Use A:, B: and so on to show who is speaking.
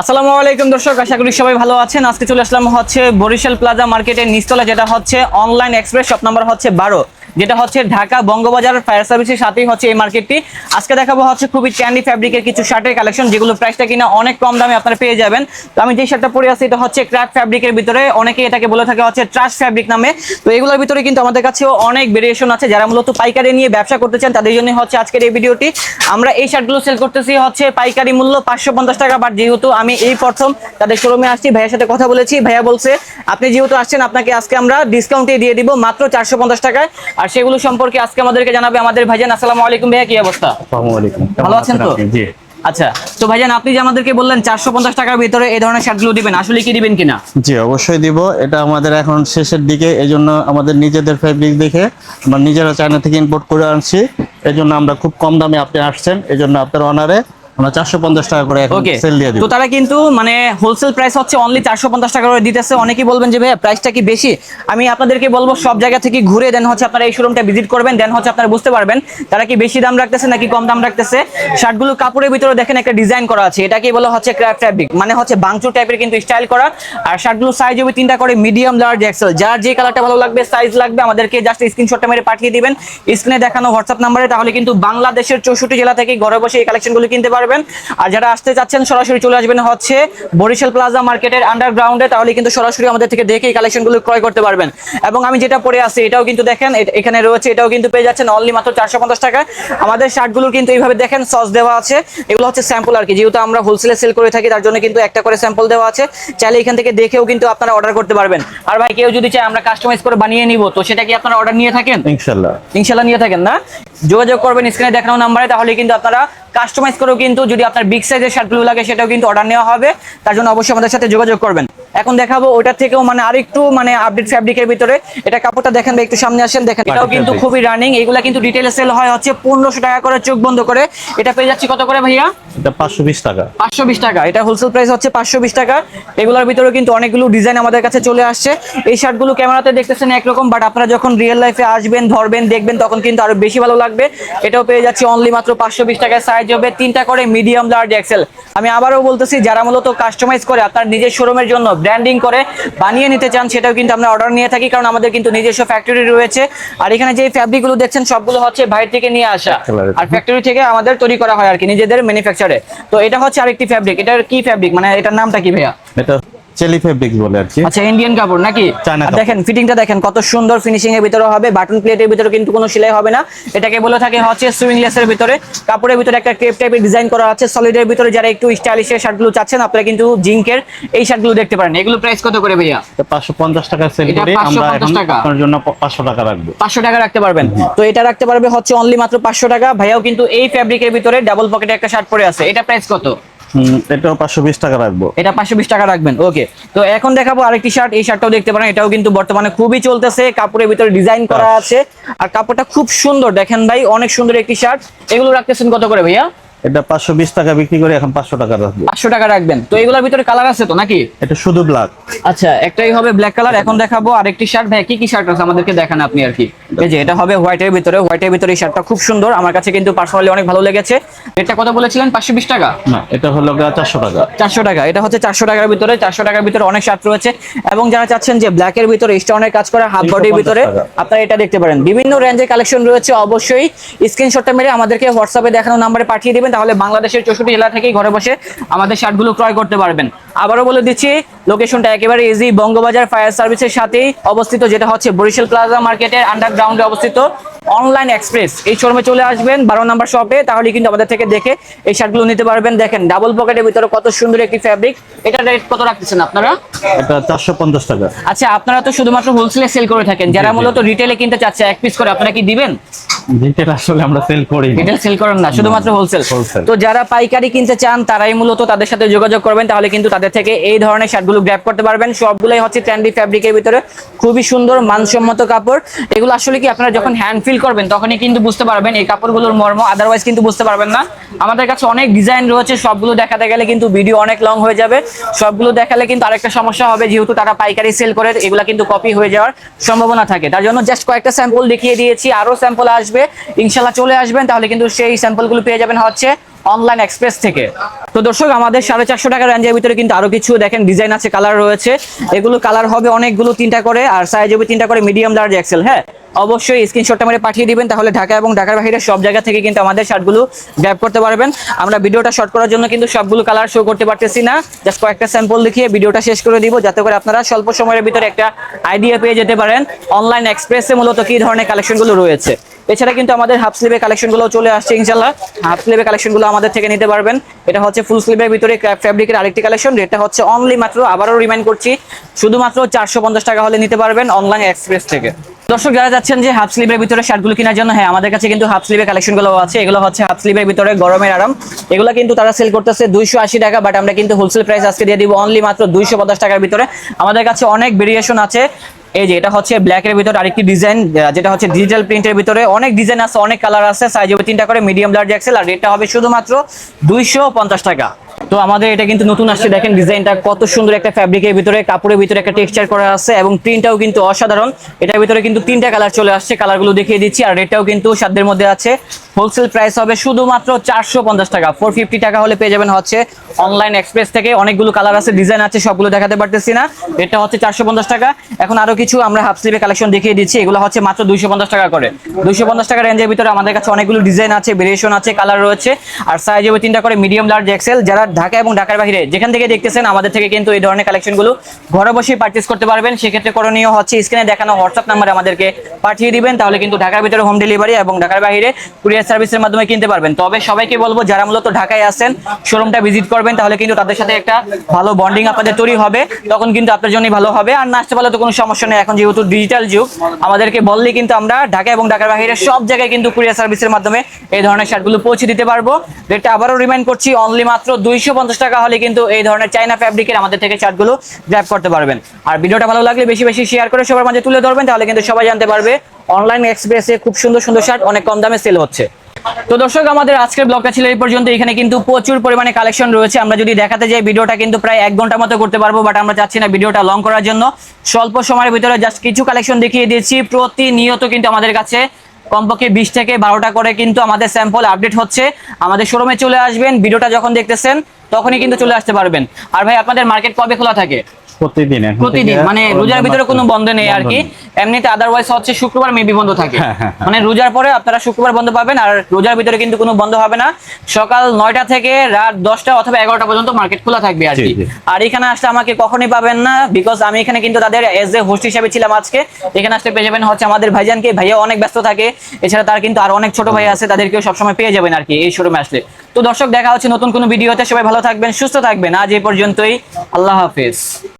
A: আসসালামু আলাইকুম দর্শক, আশা করি সবাই ভালো আছেন। আজকে চলে আসলাম হচ্ছে বরিশাল প্লাজা মার্কেটের নিচতলা, যেটা হচ্ছে অনলাইন এক্সপ্রেস শপ নাম্বার হচ্ছে বারো। যেটা হচ্ছে ঢাকা বঙ্গবাজার ফায়ার সার্ভিসের সাথেই হচ্ছে এই মার্কেটটি আজকে দেখাবো হচ্ছে খুবই ক্যান্ডি ফ্যাব্রিকের কিছু শার্টের কালেকশন যেগুলো প্রাইসটা কিনা অনেক কম দামে আপনারা পেয়ে যাবেন। তো আমি যে শার্টটা পরে আছি, এটা হচ্ছে ক্র্যাপ ফ্যাব্রিকের ভিতরে। অনেকে এটাকে বলে থাকে হচ্ছে ট্রাশ ফ্যাব্রিক নামে। তো এগুলোর ভিতরে কিন্তু আমাদের কাছেও অনেক ভেরিয়েশন আছে। যারা মূলত পাইকারি নিয়ে ব্যবসা করতে চান, তাদের জন্য হচ্ছে আজকের এই ভিডিওটি। আমরা এই শার্টগুলো সেল করতেছি হচ্ছে পাইকারি মূল্য পাঁচশো পঞ্চাশ টাকা বাট যেহেতু আমি এই প্রথম তাদের শোরুমে আসছি, ভাইয়ের সাথে কথা বলেছি, ভাইয়া বলছে, আপনি যেহেতু আসছেন, আপনাকে আজকে আমরা ডিসকাউন্টে দিয়ে দিব মাত্র চারশো পঞ্চাশ টাকায়। আর সেগুলো সম্পর্কে আজকে আমাদেরকে জানাবে আমাদের ভাইজান। আসসালামু আলাইকুম ভাইয়া কি অবস্থা?
B: আসসালামু আলাইকুম।
A: ভালো আছেন তো?
B: জি।
A: আচ্ছা তো ভাইজান আপনি যে আমাদেরকে বললেন চারশো পঞ্চাশ টাকার ভিতরে এই ধরনের শার্টগুলো দিবেন আসলে কি দিবেন কিনা?
B: জি অবশ্যই দিব। এটা আমাদের এখন শেষের দিকে এই জন্য আমাদের নিজেদের ফেব্রিক দেখে আমরা নিজেরা চায়না থেকে ইম্পোর্ট করে আনছি। এই জন্য আমরা খুব কম দামে আপনি আসছেন এই জন্য আপনার অনারে আমরা চারশো পঞ্চাশ টাকা করে এখন সেল দিয়ে দিব।
A: তো তারা কিন্তু মানে হোলসেল প্রাইস হচ্ছে অনলি চারশো পঞ্চাশ টাকা করে দিতেছে। অনেকেই বলবেন যে ভাইয়া প্রাইসটা কি বেশি? আমি আপনাদেরকে বলব সব জায়গা থেকে ঘুরে দেন হচ্ছে আপনারা এই শোরুমটা ভিজিট করবেন দেন হচ্ছে আপনারা বুঝতে পারবেন তারা কি বেশি দাম রাখতেছে নাকি কম দাম রাখতেছে। শার্টগুলো কাপড়ের ভিতরে দেখেন একটা ডিজাইন করা আছে। এটাকে বলা হচ্ছে ক্র্যাপ ফ্যাব্রিক মানে হচ্ছে বাংচুর টাইপের কিন্তু স্টাইল করা। আর শার্টগুলো সাইজ হবে তিনটা করে মিডিয়াম লার্জ এক্সেল যার যে কালারটা ভালো লাগবে সাইজ লাগবে আমাদেরকে জাস্ট স্ক্রিনশটটা মেরে পাঠিয়ে দিবেন। স্ক্রিনে দেখানো হোয়াটসঅ্যাপ নাম্বারে তাহলে কিন্তু বাংলাদেশের চৌষট্টি জেলা থেকে ঘরে বসে এই কালেকশনগুলো কিনতে পারবেন। আর যারা আসতে চাচ্ছেন সরাসরি চলে আসবেন হচ্ছে বরিশাল প্লাজা মার্কেটের আন্ডারগ্রাউন্ডে তাহলে কিন্তু সরাসরি আমাদের থেকে দেখে এই কালেকশনগুলো ক্রয় করতে পারবেন। এবং আমি যেটা পরে আছি এটাও কিন্তু দেখেন এখানে রয়েছে এটাও কিন্তু পেয়ে যাচ্ছেন অনলি মাত্র চারশো পঞ্চাশ টাকা। আমাদের শার্টগুলো কিন্তু এইভাবে দেখেন সস দেওয়া আছে। এগুলো হচ্ছে স্যাম্পল আর কি যেহেতু আমরা হোলসেলে সেল করে থাকি তার জন্য কিন্তু একটা করে স্যাম্পল দেওয়া আছে। চাইলে এখান থেকে দেখেও কিন্তু আপনারা অর্ডার করতে পারবেন। আর ভাই কেউ যদি চায় আমরা কাস্টমাইজ করে বানিয়ে নিব তো সেটা কি আপনারা অর্ডার নিয়ে থাকেন?
B: ইনশাল্লাহ।
A: ইনশাল্লাহ নিয়ে থাকেন না? যোগাযোগ করবেন স্ক্রিনে দেখানো নাম্বারে তাহলে কিন্তু আপনারা কাস্টমাইজ করেও কিন্তু যদি আপনার বিগ সাইজের শার্টগুলো লাগে, সেটাও কিন্তু অর্ডার নেওয়া হবে। তার জন্য অবশ্যই আমাদের সাথে যোগাযোগ করবেন। এখন দেখাবো ওটার থেকেও মানে আরেকটু মানে আপডেট ফ্যাব্রিকের ভিতরে। এটা কাপড়টা দেখেন একটু সামনে আসেন দেখেন। এটাও কিন্তু খুবই রানিং এগুলা কিন্তু রিটেলে সেল হয় হচ্ছে পনেরোশো টাকা করে চোখ বন্ধ করে। এটা পেয়ে যাচ্ছি কত করে ভাইয়া?
B: এটা পাঁচশো বিশ টাকা।
A: পাঁচশো বিশ টাকা। এটা হোলসেল প্রাইস হচ্ছে পাঁচশো বিশ টাকা। এগুলোর ভিতরে কিন্তু অনেকগুলো ডিজাইন আমাদের কাছে চলে আসছে। এই শার্টগুলো ক্যামেরাতে দেখতেছেন একরকম বাট আপনারা যখন রিয়েল লাইফে আসবেন ধরবেন দেখবেন তখন কিন্তু আরও বেশি ভালো লাগবে। এটাও পেয়ে যাচ্ছে অনলি মাত্র পাঁচশো বিশ টাকায়। সাইজ হবে তিনটা করে মিডিয়াম লার্জ এক্সেল আমি আবারও বলতেছি যারা মূলত কাস্টমাইজ করে আপনার নিজের শোরুমের জন্য ব্র্যান্ডিং করে বানিয়ে নিতে চান সেটাও কিন্তু আমরা অর্ডার নিয়ে থাকি কারণ আমাদের কিন্তু নিজস্ব ফ্যাক্টরি রয়েছে। আর এখানে যে ফ্যাব্রিকগুলো দেখছেন সবগুলো হচ্ছে বাইরে থেকে নিয়ে আসা। আর ফ্যাক্টরি থেকে আমাদের তৈরি করা হয় আর কি নিজেদের ম্যানুফ্যাকচারে তো এটা হচ্ছে আরেকটি ফ্যাব্রিক এটার কি ফ্যাব্রিক মানে এটার নামটা কি ভাইয়া?
B: এটা চেলি ফেব্রিক বলে আর কি।
A: আচ্ছা ইন্ডিয়ান কাপড় নাকি। দেখেন ফিটিংটা দেখেন কত সুন্দর ফিনিশিং এর ভিতরে হবে বাটন প্লেটের ভিতরে কিন্তু কোনো সেলাই হবে না। এটাকে বলে থাকে হচ্ছে সুইংলেস এর ভিতরে। কাপড়ের ভিতরে একটা ক্রেপ টাইপের ডিজাইন করা আছে। সলিডের ভিতরে যারা একটু স্টাইলিশ এর শার্টগুলো চাচ্ছেন আপনারা কিন্তু জিঙ্কের এই শার্টগুলো দেখতে পারেন। এগুলো প্রাইস কত করে ভাইয়া?
B: এটা পাঁচশো পঞ্চাশ টাকা সেল করি। আমরা
A: 550।
B: আপনার জন্য পাঁচশো টাকা রাখব।
A: পাঁচশো টাকা রাখতে পারবেন। তো এটা রাখতে পারবে হচ্ছে অনলি মাত্র পাঁচশো টাকা। ভাইয়াও কিন্তু এই ফ্যাব্রিকের ভিতরে ডাবল পকেটে একটা শার্ট পরে আছে। এটা প্রাইস কত?
B: এটাও পাঁচশো বিশ টাকা রাখব।
A: এটা পাঁচশো বিশ টাকা রাখবেন ওকে তো এখন দেখাবো আরেকটি শার্ট এই শার্টটাও দেখতে পারেন এটাও কিন্তু বর্তমানে খুবই চলতেছে কাপড়ের ভিতরে ডিজাইন করা আছে। আর কাপড়টা খুব সুন্দর দেখেন ভাই অনেক সুন্দর একটি শার্ট এগুলো রাখতেছেন কত করে ভাইয়া?
B: এটা পাঁচশো বিশ টাকা বিক্রি করে এখন পাঁচশো টাকা রাখব।
A: পাঁচশো টাকা রাখবেন। তো এগুলোর ভিতরে কালার আছে তো নাকি?
B: এটা শুধু ব্ল্যাক
A: আচ্ছা একটাই হবে ব্ল্যাক কালার এখন দেখাবো আরেকটি শার্ট ভাই কি কি শার্ট আছে আমাদেরকে দেখান আপনি আর কি? এই যে এটা হবে হোয়াইটের ভিতরে। হোয়াইটের ভিতরে এই শার্টটা খুব সুন্দর। আমার কাছে কিন্তু পার্সোনালি অনেক ভালো লেগেছে। এটা কত বলেছিলেন? পাঁচশো বিশ টাকা?
B: না এটা হলো চারশো টাকা।
A: চারশো টাকা। এটা হচ্ছে চারশো টাকার ভিতরে। চারশো টাকার ভিতরে অনেক শার্ট রয়েছে। এবং যারা চাচ্ছেন যে ব্ল্যাক এর ভিতরে স্টোনের কাজ করা হাফ বডির
B: 350
A: ভিতরে। আপনারা এটা দেখতে পারেন। বিভিন্ন রেঞ্জের কালেকশন রয়েছে অবশ্যই। স্ক্রিনশটটা মেরে আমাদেরকে হোয়াটসঅ্যাপে দেখানো নাম্বারে পাঠিয়ে দিবেন। তাহলে বাংলাদেশের চৌষট্টি জেলা থেকেই ঘরে বসে আমাদের শার্টগুলো ক্রয় করতে পারবেন। আবারও বলে দিচ্ছি লোকেশনটা একেবারে ইজি বঙ্গবাজার ফায়ার সার্ভিসের সাথেই অবস্থিত যেটা হচ্ছে বরিশাল প্লাজা মার্কেটের আন্ডারগ্রাউন্ডে অবস্থিত। অনলাইন এক্সপ্রেস এই শোরুমে চলে আসবেন বারো নাম্বার শপে তাহলে কিন্তু আমাদের থেকে দেখে এই শার্টগুলো নিতে পারবেন। দেখেন ডাবল পকেটের ভিতরে কত সুন্দর একটি ফ্যাব্রিক এটা রেট কত রাখতেছেন আপনারা?
B: এটা চারশো পঞ্চাশ টাকা।
A: আচ্ছা আপনারা তো শুধুমাত্র হোলসেলে সেল করে থাকেন যারা। মূলত রিটেলে কিনতে চাচ্ছে এক পিস করে আপনারা কি দিবেন?
B: রিটেল আসলে আমরা সেল করি না।
A: রিটেল সেল করেন না শুধুমাত্র হোলসেল তো যারা পাইকারি কিনতে চান তারাই মূলত তাদের সাথে যোগাযোগ করবেন তাহলে কিন্তু তাদের থেকে এই ধরনের শার্টগুলো গ্র্যাব করতে পারবেন। সবগুলোই হচ্ছে ট্যান্ডি ফ্যাব্রিকের ভিতরে। খুবই সুন্দর, মানসম্মত কাপড়। এগুলো আসলে কি আপনারা যখন হ্যান্ড ফিল করবেন, তখনই কিন্তু বুঝতে পারবেন এই কাপড়গুলোর মর্ম। আদারওয়াইজ কিন্তু বুঝতে পারবেন না। আমাদের কাছে অনেক ডিজাইন রয়েছে, সবগুলো দেখাতে গেলে কিন্তু ভিডিও অনেক লং হয়ে যাবে। সবগুলো দেখালে কিন্তু আরেকটা সমস্যা হবে, যেহেতু তারা পাইকারি সেল করে, এগুলা কিন্তু কপি হয়ে যাওয়ার সম্ভাবনা থাকে। তার জন্য জাস্ট কয়েকটা স্যাম্পল দেখিয়ে দিয়েছি আরও স্যাম্পল আসবে। ইনশাল্লাহ চলে আসবেন, তাহলে কিন্তু সেই স্যাম্পলগুলো পেয়ে যাবেন হচ্ছে অনলাইন এক্সপ্রেস থেকে। তো দর্শক, আমাদের সাড়ে চারশো টাকার রেঞ্জের ভিতরে কিন্তু আরও কিছু দেখেন ডিজাইন আছে কালার রয়েছে। এগুলো কালার হবে অনেকগুলো, তিনটা করে, আর সাইজ হবে তিনটা করে মিডিয়াম লার্জ এক্সেল হ্যাঁ? অবশ্যই স্ক্রিনশটটা মেরে পাঠিয়ে দিবেন, তাহলে ঢাকা এবং ঢাকার বাইরে সব জায়গা থেকে কিন্তু আমাদের শার্টগুলো গ্র্যাব করতে পারবেন। আমরা ভিডিওটা শর্ট করার জন্য কিন্তু সবগুলো কালার শো করতে পারতেছি না। জাস্ট কয়েকটা স্যাম্পল দেখিয়ে ভিডিওটা শেষ করে দিব, যাতে করে আপনারা স্বল্প সময়ের ভিতরে একটা আইডিয়া পেয়ে যেতে পারেন। অনলাইন এক্সপ্রেসে মূলত কি ধরনের কালেকশনগুলো রয়েছে? এছাড়া কিন্তু আমাদের হাফ স্লিভের কালেকশনগুলো চলে আসছে ইনশাল্লাহ হাফ স্লিভের কালেকশনগুলো আমাদের থেকে নিতে পারবেন। এটা হচ্ছে ফুল স্লিভের ভিতরে ফ্যাব্রিকের আরেকটি কালেকশন রেটটা হচ্ছে অনলি মাত্র, আবারও রিমাইন্ড করছি, শুধুমাত্র চারশো পঞ্চাশ টাকা হলে নিতে পারবেন অনলাইন এক্সপ্রেস থেকে। দর্শক, যারা যাচ্ছেন যে হাফ স্লিভের ভিতরে শার্টগুলো কেনার জন্য হ্যাঁ আমাদের কাছে কিন্তু হাফ স্লিভের কালেকশনগুলো আছে। এগুলো হচ্ছে হাফ স্লিভের ভিতরে গরমের আরাম। এগুলো কিন্তু তারা সেল করতেছে দুইশো আশি টাকা বাট আমরা কিন্তু হোলসেল প্রাইস আজকে দিয়ে দিব অনলি মাত্র দুইশো পঞ্চাশ টাকার ভিতরে। আমাদের কাছে অনেক ভেরিয়েশন আছে। এই যে, এটা হচ্ছে ব্ল্যাক এর ভিতরে আরেকটি ডিজাইন যেটা হচ্ছে ডিজিটাল প্রিন্টের ভিতরে। অনেক ডিজাইন আছে, অনেক কালার আছে সাইজ হবে তিনটা করে মিডিয়াম লার্জ এক্সেল আর রেটটা হবে শুধুমাত্র দুইশো পঞ্চাশ টাকা। তো আমাদের এটা কিন্তু নতুন আসছে, দেখেন ডিজাইনটা কত সুন্দর একটা ফ্যাব্রিকের ভিতরে, কাপড়ের ভিতরে একটা টেক্সচার করা আছে এবং প্রিন্টটাও কিন্তু অসাধারণ। এটার ভিতরে কিন্তু তিনটা কালার চলে আসছে কালারগুলো দেখিয়ে দিচ্ছি, আর রেটটাও কিন্তু সাধ্যের মধ্যে আছে। হোলসেল প্রাইস হবে শুধুমাত্র চারশো পঞ্চাশ টাকা ফোর টাকা হলে পেয়ে যাবেন হচ্ছে অনলাইন এক্সপ্রেস থেকে। অনেকগুলো কালার আছে ডিজাইন আছে, সবগুলো দেখাতে পারতেছি না। এটা হচ্ছে চারশো পঞ্চাশ টাকা। এখন আরও কিছু আমরা হাফ স্লিভে কালেকশন দেখিয়ে দিচ্ছি, এগুলো হচ্ছে মাত্র দুইশো পঞ্চাশ টাকা করে। দুইশো পঞ্চাশ টাকা রেঞ্জের ভিতরে আমাদের কাছে অনেকগুলো ডিজাইন আছে ভেরিয়েশন আছে কালার রয়েছে। আর সাইজ হবে তিনটা করে মিডিয়াম লার্জ এক্সেল যারা ঢাকা এবং ঢাকার বাইরে যেখান থেকে দেখতেছেন আমাদের থেকে কিন্তু এই ধরনের কালেকশনগুলো ঘরে বসেই পারচেস করতে পারবেন। সেক্ষেত্রে করণীয় হচ্ছে স্ক্রিনে দেখানো হোয়াটসঅ্যাপ নাম্বারে আমাদেরকে পাঠিয়ে দিবেন, তাহলে কিন্তু ঢাকার ভিতরে হোম ডেলিভারি এবং ঢাকার বাইরে কুরিয়ার সার্ভিসের মাধ্যমে কিনতে পারবেন। তবে সবাইকে বলব, যারা মূলত ঢাকায় আসেন শোরুমটা ভিজিট করবেন, তাহলে কিন্তু তাদের সাথে একটা ভালো বন্ডিং আপনাদের তৈরি হবে। তখন কিন্তু আপনার জন্যই ভালো হবে। আর না আসতে পারলে তো কোনো সমস্যা নেই। এখন যেহেতু ডিজিটাল যুগ, আমাদেরকে বললে কিন্তু আমরা ঢাকা এবং ঢাকার বাইরে সব জায়গায় কিন্তু কুরিয়ার সার্ভিসের মাধ্যমে এই ধরনের শার্টগুলো পৌঁছে দিতে পারব। রেটটা আবারও রিমাইন্ড করছি অনলি মাত্র পঞ্চাশ টাকা হলে কিন্তু এই ধরনের চাইনা ফ্যাব্রিকের আমাদের থেকে শার্টগুলো গ্র্যাব করতে পারবেন। আর ভিডিওটা ভালো লাগলে বেশি বেশি শেয়ার করে সবার মাঝে তুলে ধরবেন, তাহলে কিন্তু সবাই জানতে পারবে অনলাইন এক্সপ্রেসে খুব সুন্দর সুন্দর শার্ট অনেক কম দামে সেল হচ্ছে। তো দর্শক, আমাদের আজকের ব্লগটা ছিল এই পর্যন্ত। এখানে কিন্তু প্রচুর পরিমাণে কালেকশন রয়েছে। আমরা যদি দেখাতে যাই, ভিডিওটা কিন্তু প্রায় এক ঘণ্টা মতো করতে পারব বাট আমরা চাচ্ছি না ভিডিওটা লং করার জন্য। স্বল্প সময়ের ভিতরে জাস্ট কিছু কালেকশন দেখিয়ে দিয়েছি। প্রতিনিয়ত কিন্তু আমাদের কাছে কমপক্ষে বিশ থেকে বারোটা করে কিন্তু আমাদের স্যাম্পল আপডেট হচ্ছে। আমাদের শোরুমে চলে আসবেন, ভিডিওটা যখন দেখতেছেন, তখনই কিন্তু চলে আসতে পারবেন। আর ভাই, আপনাদের মার্কেট কবে খোলা থাকে?
B: প্রতিদিন
A: প্রতিদিন মানে রোজার ভিতরে কোনো বন্ধ নেই আর কি। এমনিতে আদারওয়াইজ হচ্ছে শুক্রবার মেবি বন্ধ থাকে।
B: হ্যাঁ, হ্যাঁ, হ্যাঁ।
A: মানে রোজার পরে আপনারা শুক্রবার বন্ধ পাবেন আর রোজার ভিতরে কিন্তু কোনো বন্ধ হবে না। সকাল নয়টা থেকে রাত দশটা অথবা এগারোটা পর্যন্ত মার্কেট খোলা থাকবে আর কি। আর এখানে আসলে আমাকে কখনই পাবেন না বিকজ আমি এখানে কিন্তু তাদের এজ এ হোস্ট হিসেবে ছিলাম আজকে। এখানে আসলে পেয়ে যাবেন হচ্ছে আমাদের ভাইজানকে। ভাইয়া অনেক ব্যস্ত থাকে। এছাড়া তার কিন্তু আর অনেক ছোট ভাই আছে তাদেরকেও সবসময় পেয়ে যাবেন আর কি এই শোরুমে আসলে। তো দর্শক দেখা হচ্ছে নতুন কোনো ভিডিওতে সবাই ভালো থাকবেন সুস্থ থাকবেন। আজ এই পর্যন্তই। আল্লাহ হাফিজ।